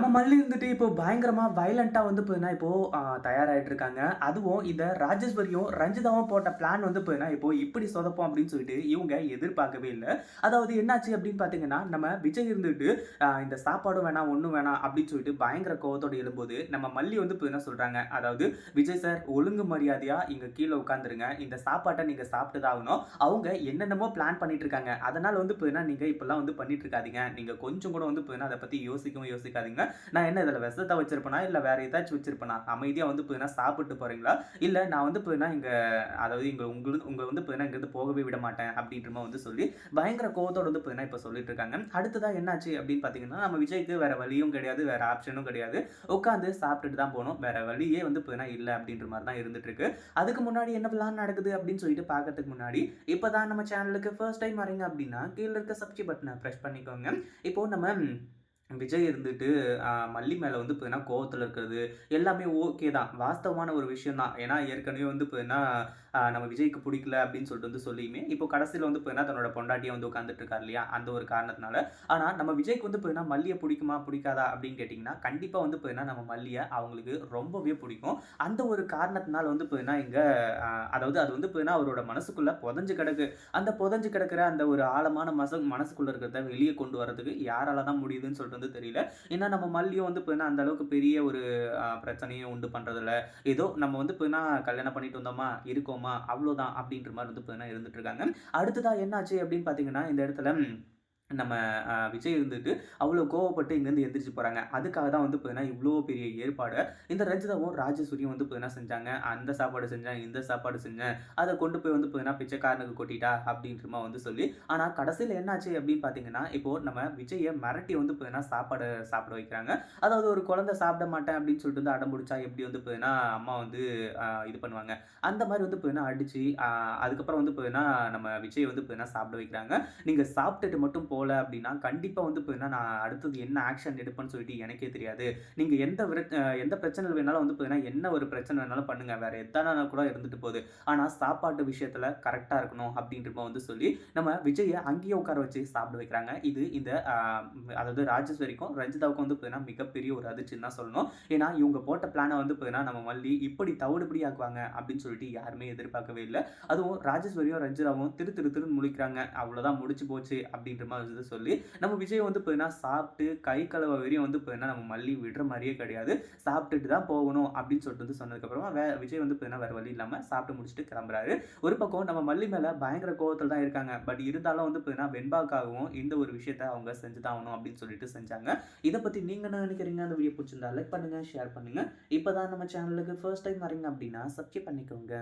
நம்ம மல்லி இருந்துட்டு இப்போ பயங்கரமாக வயலண்டா வந்து போதுன்னா இப்போ தயாராகிட்டு இருக்காங்க அதுவும் இந்த ராஜேஸ்வரியும் ரஞ்சிதாவும் போட்ட பிளான் வந்து போதுன்னா இப்போ இப்படி சொதப்போம் அப்படின்னு சொல்லிட்டு இவங்க எதிர்பார்க்கவே இல்லை. அதாவது என்னாச்சு அப்படின்னு பார்த்தீங்கன்னா நம்ம விஜய் இருந்துட்டு இந்த சாப்பாடும் வேணாம் ஒன்றும் வேணாம் அப்படின்னு சொல்லிட்டு பயங்கர கோவத்தோட எழும்போது நம்ம மல்லி வந்து இப்போ என்ன அதாவது விஜய் சார் ஒழுங்கு மரியாதையாக இங்கே கீழே உட்காந்துருங்க இந்த சாப்பாட்டை நீங்கள் சாப்பிட்டு தான் ஆகணும். அவங்க என்னென்னமோ பிளான் பண்ணிட்டு இருக்காங்க அதனால் வந்து போதுன்னா நீங்கள் இப்பெல்லாம் வந்து பண்ணிட்டு இருக்காதீங்க நீங்கள் கொஞ்சம் கூட வந்து போதுன்னா அதை பற்றி யோசிக்கவும் யோசிக்காதீங்க. நான் என்ன இதில் விஷத்தை வச்சிருப்பேனா? இல்லை வேற ஏதாச்சும் வச்சிருப்பேனா? அமைதியாக வந்து போயினா சாப்பிட்டு போறீங்களா? இல்லை நான் வந்து போயினா இங்கே அதாவது இங்கே உங்களுக்கு உங்களை வந்து போயினா இங்கேருந்து போகவே விட மாட்டேன் அப்படின்ற மாதிரி வந்து சொல்லி பயங்கர கோவத்தோட வந்து பார்த்தீங்கன்னா இப்போ சொல்லிட்டு இருக்காங்க. அடுத்ததான் என்னாச்சு அப்படின்னு பார்த்தீங்கன்னா நம்ம விஜய்க்கு வேற வழியும் கிடையாது வேற ஆப்ஷனும் கிடையாது. உட்காந்து சாப்பிட்டுட்டு தான் போகணும். வேற வழியே வந்து போயினா இல்லை அப்படின்ற மாதிரி தான் இருந்துட்டு இருக்கு. அதுக்கு முன்னாடி என்ன பிளான் நடக்குது அப்படின்னு சொல்லிட்டு பார்க்கறதுக்கு முன்னாடி இப்போ தான் நம்ம சேனலுக்கு ஃபர்ஸ்ட் டைம் வரீங்க அப்படின்னா கீழே இருக்க சப்ஸ்கிரைப் பட்டனை ப்ரெஸ் பண்ணிக்கோங்க. இப்போ நம்ம விஜய் இருந்துட்டு மல்லி மேலே வந்து பார்த்தீங்கன்னா கோவத்தில் இருக்கிறது எல்லாமே ஓகே தான். வாஸ்தவமான ஒரு விஷயம் தான். ஏன்னா ஏற்கனவே வந்து பார்த்தீங்கன்னா நம்ம விஜய்க்கு பிடிக்கல அப்படின்னு சொல்லிட்டு வந்து சொல்லியுமே இப்போ கடைசியில் வந்து பார்த்தீங்கன்னா தன்னோட பொண்டாட்டியை வந்து உட்காந்துட்டு இருக்காரு இல்லையா? அந்த ஒரு காரணத்தினால. ஆனால் நம்ம விஜய்க்கு வந்து பார்த்தீங்கன்னா மல்லியை பிடிக்குமா பிடிக்காதா அப்படின்னு கேட்டிங்கன்னா கண்டிப்பாக வந்து பார்த்தீங்கன்னா நம்ம மல்லியை அவங்களுக்கு ரொம்பவே பிடிக்கும். அந்த ஒரு காரணத்தினால வந்து பார்த்தீங்கன்னா இங்கே அதாவது அது வந்து பார்த்தீங்கன்னா அவரோட மனசுக்குள்ளே புதஞ்சு கிடக்கு. அந்த புதஞ்சு கிடக்கிற அந்த ஒரு ஆழமான மச மனசுக்குள்ளே இருக்கிறத வெளியே கொண்டு வரதுக்கு யாரால தான் முடியுதுன்னு சொல்லிட்டு வந்து தெரியல. ஏன்னா நம்ம மல்லியும் வந்து பார்த்தீங்கன்னா அந்த அளவுக்கு பெரிய ஒரு பிரச்சனையும் உண்டு பண்ணுறதில்ல ஏதோ நம்ம வந்து இப்போ கல்யாணம் பண்ணிட்டு வந்தோமா இருக்கோமா அவ்வளோதான் அப்படின்ற மாதிரி வந்து பார்த்தீங்கன்னா இருந்துட்டு இருக்காங்க. அடுத்ததா என்னாச்சு அப்படின்னு பார்த்தீங்கன்னா இந்த இடத்துல நம்ம விஜய் இருந்துட்டு அவ்வளோ கோவப்பட்டு இங்கேருந்து எந்திரிச்சு போகிறாங்க அதுக்காக தான் வந்து பார்த்தீங்கன்னா இவ்வளோ பெரிய ஏற்பாடு. இந்த ரஞ்சிதாவும் ராஜேஸ்வரியும் வந்து பார்த்தீங்கன்னா செஞ்சாங்க. அந்த சாப்பாடு செஞ்சேன் இந்த சாப்பாடு செஞ்சேன் அதை கொண்டு போய் வந்து பார்த்தீங்கன்னா பிச்சைக்காரனுக்கு கொட்டிட்டா அப்படின்றமா வந்து சொல்லி ஆனால் கடைசியில் என்னாச்சு அப்படின்னு பார்த்தீங்கன்னா இப்போது நம்ம விஜயை மிரட்டி வந்து பார்த்தீங்கன்னா சாப்பாடு சாப்பிட வைக்கிறாங்க. அதாவது ஒரு குழந்தை சாப்பிட மாட்டேன் அப்படின்னு சொல்லிட்டு வந்து அடம் பிடிச்சா எப்படி வந்து பார்த்தீங்கன்னா அம்மா வந்து இது பண்ணுவாங்க. அந்த மாதிரி வந்து பார்த்தீங்கன்னா அடித்து அதுக்கப்புறம் வந்து பார்த்தீங்கன்னா நம்ம விஜய் வந்து பார்த்தீங்கன்னா சாப்பிட வைக்கிறாங்க. நீங்கள் சாப்பிட்டுட்டு மட்டும் போ போகல அப்படின்னா கண்டிப்பாக வந்து பார்த்தீங்கன்னா நான் அடுத்தது என்ன ஆக்ஷன் எடுப்பேன்னு சொல்லிட்டு எனக்கே தெரியாது. நீங்கள் எந்த எந்த பிரச்சனை வேணாலும் வந்து பார்த்தீங்கன்னா என்ன ஒரு பிரச்சனை வேணாலும் பண்ணுங்கள் வேறு எத்தனை கூட இருந்துட்டு போகுது. ஆனால் சாப்பாட்டு விஷயத்தில் கரெக்டாக இருக்கணும் அப்படின்றப்ப வந்து சொல்லி நம்ம விஜயை அங்கேயே உட்கார வச்சு சாப்பிட வைக்கிறாங்க. இது இந்த அதாவது ராஜேஸ்வரிக்கும் ரஞ்சிதாவுக்கும் வந்து பார்த்தீங்கன்னா மிகப்பெரிய ஒரு அதிர்ச்சின்னு தான் சொல்லணும். ஏன்னா இவங்க போட்ட பிளானை வந்து பார்த்தீங்கன்னா நம்ம மல்லி இப்படி தவிடுபடி ஆக்குவாங்க அப்படின்னு சொல்லிட்டு யாருமே எதிர்பார்க்கவே இல்லை. அதுவும் ராஜேஸ்வரியும் ரஞ்சிதாவும் திரு திரு திரு முழிக்கிறாங்க. அவ்வளோதான் முடிச்சு போச்சு அப்படின்ற மாதிரி வந்து சொல்லி நம்ம விஜய் வந்து பார்த்தீங்கன்னா சாப்பிட்டு கை கழுவ வரையும் வந்து பார்த்தீங்கன்னா நம்ம மல்லி விடுற மாதிரியே கிடையாது. சாப்பிட்டுட்டு தான் போகணும் அப்படின்னு சொல்லிட்டு வந்து சொன்னதுக்கப்புறமா வே விஜய் வந்து பார்த்தீங்கன்னா வேறு வழி இல்லாமல் சாப்பிட்டு முடிச்சுட்டு கிளம்புறாரு. ஒரு பக்கம் நம்ம மல்லி மேலே பயங்கர கோவத்தில் தான் இருக்காங்க. பட் இருந்தாலும் வந்து பார்த்தீங்கன்னா வெண்பாக்காகவும் இந்த ஒரு விஷயத்த அவங்க செஞ்சு தான் ஆகணும் அப்படின்னு சொல்லிட்டு செஞ்சாங்க. இதை பற்றி நீங்கள் என்ன நினைக்கிறீங்க? அந்த வீடியோ பிடிச்சிருந்தா லைக் பண்ணுங்கள் ஷேர் பண்ணுங்கள் இப்போ தான் நம்ம சேனலுக்கு ஃபர்ஸ்ட் டைம் வரீங்க அப்படின்னா சப்ஸ்கிரைப் பண்ணிக்கோங்க.